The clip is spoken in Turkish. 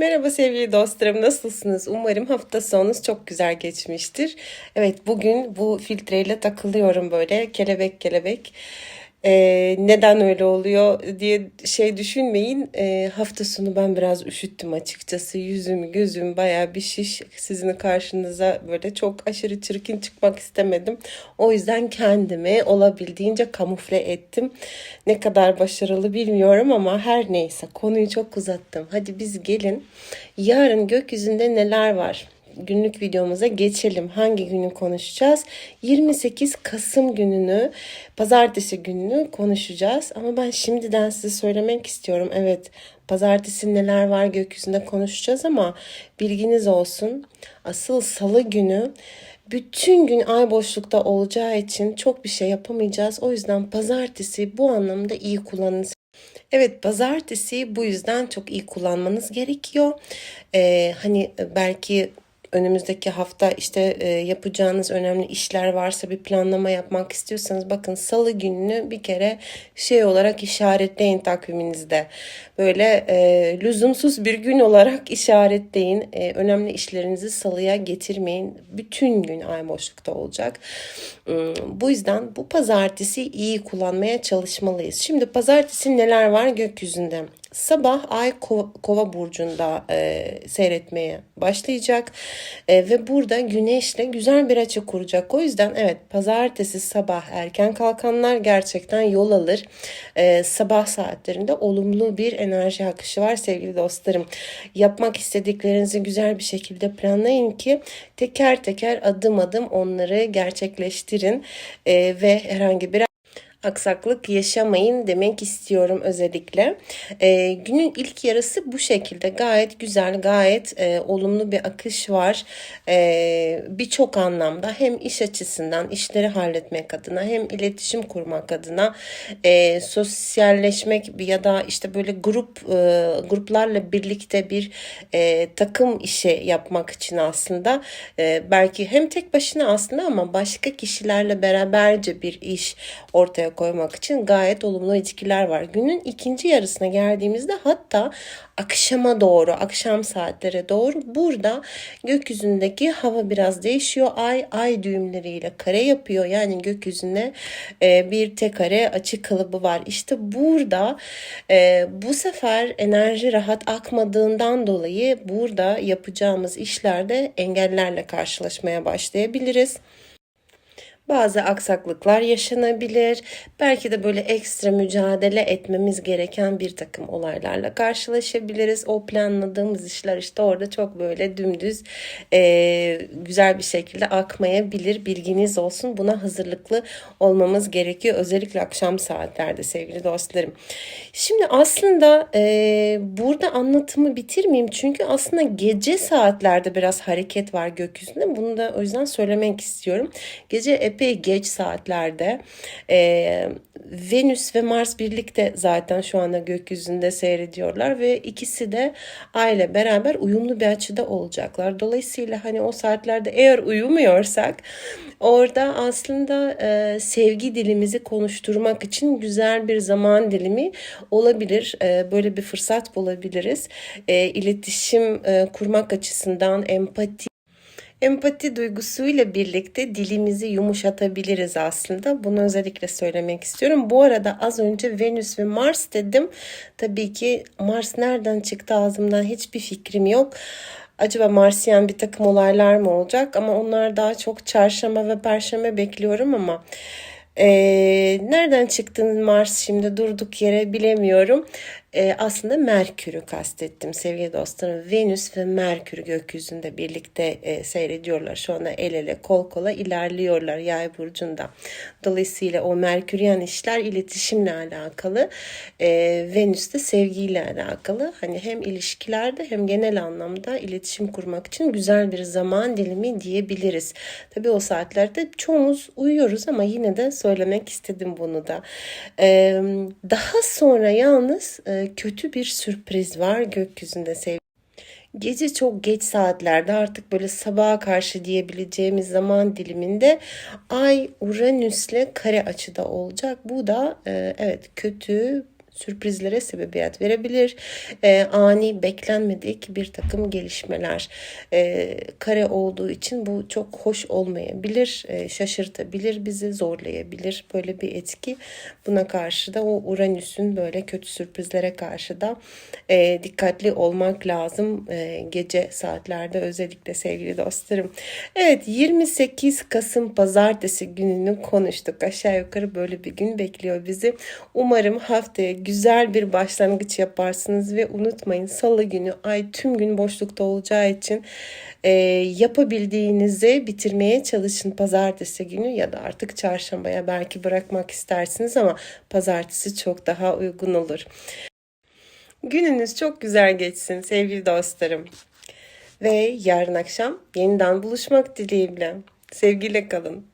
Merhaba sevgili dostlarım, nasılsınız? Umarım hafta sonunuz çok güzel geçmiştir. Evet, bugün bu filtreyle takılıyorum böyle kelebek kelebek. Ee, neden öyle oluyor diye şey düşünmeyin. Ee, hafta sonu ben biraz üşüttüm açıkçası. Yüzüm, gözüm bayağı bir şiş. Sizin karşınıza böyle çok aşırı çirkin çıkmak istemedim. O yüzden kendimi olabildiğince kamufle ettim. Ne kadar başarılı bilmiyorum ama her neyse konuyu çok uzattım. Hadi biz gelin. Yarın gökyüzünde neler var? Günlük videomuza geçelim. Hangi günü konuşacağız? 28 Kasım gününü, pazartesi gününü konuşacağız. Ama ben şimdiden size söylemek istiyorum. Evet, pazartesi neler var gökyüzünde konuşacağız ama bilginiz olsun. Asıl salı günü bütün gün ay boşlukta olacağı için çok bir şey yapamayacağız. O yüzden pazartesi bu anlamda iyi kullanın. Evet pazartesi bu yüzden çok iyi kullanmanız gerekiyor. Ee, hani belki önümüzdeki hafta işte e, yapacağınız önemli işler varsa bir planlama yapmak istiyorsanız bakın salı gününü bir kere şey olarak işaretleyin takviminizde. Böyle e, lüzumsuz bir gün olarak işaretleyin. E, önemli işlerinizi salıya getirmeyin. Bütün gün ay boşlukta olacak. E, bu yüzden bu pazartesi iyi kullanmaya çalışmalıyız. Şimdi pazartesi neler var gökyüzünde? Sabah Ay Kova, burcunda e, seyretmeye başlayacak e, ve burada Güneşle güzel bir açı kuracak. O yüzden evet pazartesi sabah erken kalkanlar gerçekten yol alır. E, sabah saatlerinde olumlu bir enerji akışı var sevgili dostlarım. Yapmak istediklerinizi güzel bir şekilde planlayın ki teker teker adım adım onları gerçekleştirin e, ve herhangi bir aksaklık yaşamayın demek istiyorum özellikle. E, günün ilk yarısı bu şekilde gayet güzel, gayet e, olumlu bir akış var. E, Birçok anlamda hem iş açısından işleri halletmek adına hem iletişim kurmak adına e, sosyalleşmek ya da işte böyle grup e, gruplarla birlikte bir e, takım işi yapmak için aslında e, belki hem tek başına aslında ama başka kişilerle beraberce bir iş ortaya koymak için gayet olumlu etkiler var. Günün ikinci yarısına geldiğimizde hatta akşama doğru, akşam saatlere doğru burada gökyüzündeki hava biraz değişiyor. Ay, ay düğümleriyle kare yapıyor. Yani gökyüzüne e, bir tek kare açık kalıbı var. İşte burada e, bu sefer enerji rahat akmadığından dolayı burada yapacağımız işlerde engellerle karşılaşmaya başlayabiliriz bazı aksaklıklar yaşanabilir. Belki de böyle ekstra mücadele etmemiz gereken bir takım olaylarla karşılaşabiliriz. O planladığımız işler işte orada çok böyle dümdüz e, güzel bir şekilde akmayabilir. Bilginiz olsun. Buna hazırlıklı olmamız gerekiyor. Özellikle akşam saatlerde sevgili dostlarım. Şimdi aslında e, burada anlatımı bitirmeyeyim. Çünkü aslında gece saatlerde biraz hareket var gökyüzünde. Bunu da o yüzden söylemek istiyorum. Gece epey geç saatlerde e, Venüs ve Mars birlikte zaten şu anda gökyüzünde seyrediyorlar ve ikisi de Ay ile beraber uyumlu bir açıda olacaklar. Dolayısıyla hani o saatlerde eğer uyumuyorsak orada aslında e, sevgi dilimizi konuşturmak için güzel bir zaman dilimi olabilir. E, böyle bir fırsat bulabiliriz. E, iletişim e, kurmak açısından empati Empati duygusuyla birlikte dilimizi yumuşatabiliriz aslında. Bunu özellikle söylemek istiyorum. Bu arada az önce Venüs ve Mars dedim. Tabii ki Mars nereden çıktı ağzımdan hiçbir fikrim yok. Acaba Marsiyen bir takım olaylar mı olacak? Ama onlar daha çok çarşamba ve perşembe bekliyorum ama... Ee, nereden çıktın Mars şimdi durduk yere bilemiyorum e, aslında Merkür'ü kastettim sevgili dostlarım. Venüs ve Merkür gökyüzünde birlikte e, seyrediyorlar. Şu anda el ele kol kola ilerliyorlar yay burcunda. Dolayısıyla o Merküryen işler iletişimle alakalı. E, Venüs de sevgiyle alakalı. Hani hem ilişkilerde hem genel anlamda iletişim kurmak için güzel bir zaman dilimi diyebiliriz. Tabii o saatlerde çoğumuz uyuyoruz ama yine de söylemek istedim bunu da. E, daha sonra yalnız e, kötü bir sürpriz var gökyüzünde sevgili. Gece çok geç saatlerde artık böyle sabaha karşı diyebileceğimiz zaman diliminde Ay Uranüs'le kare açıda olacak. Bu da e, evet kötü sürprizlere sebebiyet verebilir. Ee, ani beklenmedik bir takım gelişmeler. Ee, kare olduğu için bu çok hoş olmayabilir. Ee, şaşırtabilir bizi, zorlayabilir. Böyle bir etki. Buna karşı da o Uranüs'ün böyle kötü sürprizlere karşı da e, dikkatli olmak lazım. E, gece saatlerde özellikle sevgili dostlarım. Evet 28 Kasım pazartesi gününü konuştuk. Aşağı yukarı böyle bir gün bekliyor bizi. Umarım haftaya güzel bir başlangıç yaparsınız ve unutmayın salı günü ay tüm gün boşlukta olacağı için e, yapabildiğinizi bitirmeye çalışın pazartesi günü ya da artık çarşambaya belki bırakmak istersiniz ama pazartesi çok daha uygun olur. Gününüz çok güzel geçsin sevgili dostlarım. Ve yarın akşam yeniden buluşmak dileğiyle. Sevgiyle kalın.